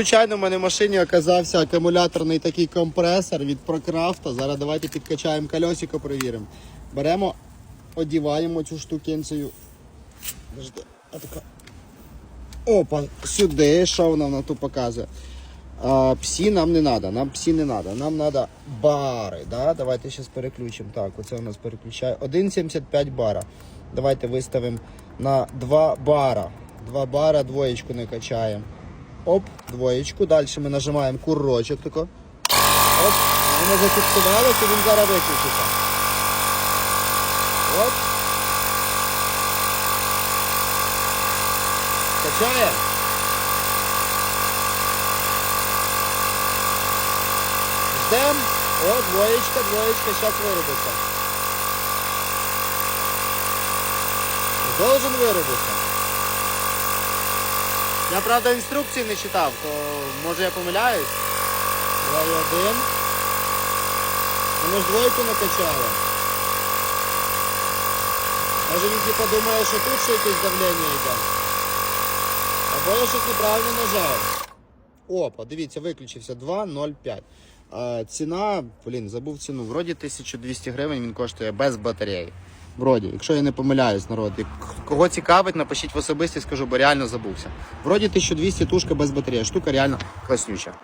Звичайно, в мене в машині оказався акумуляторний такий компресор від Прокрафта. Зараз давайте підкачаємо колесико, перевіримо. Беремо, одіваємо цю штукенцію. Опа, сюди, що нам тут показує. А, псі нам не треба, нам псі не треба, нам треба бари. Да? Давайте зараз переключимо. Так, оце у нас переключає. 1,75 бара. Давайте виставимо на 2 бара. 2 бара, двоєчку не качаємо. Оп, двоєчку. Далі ми нажимаємо курочок тако. Оп, воно зафіксувалося, він зараз виключиться. Оп. Качає. Ждем. О, двоєчка, двоєчка, зараз виробиться. Должен виробитися. Я, правда, інструкції не читав, то може я помиляюсь. Два і один. Воно ж двойку накачало. Може він типа думає, що тут ще якесь давлення йде. Або я щось неправильно нажав. Опа, дивіться, виключився 2,05. Ціна, блін, забув ціну. Вроді 1200 гривень він коштує без батареї. Вроді, якщо я не помиляюсь, народ. Кого цікавить, напишіть в особисті, скажу, бо реально забувся. Вроді 1200 тушка без батареї. Штука реально класнюча.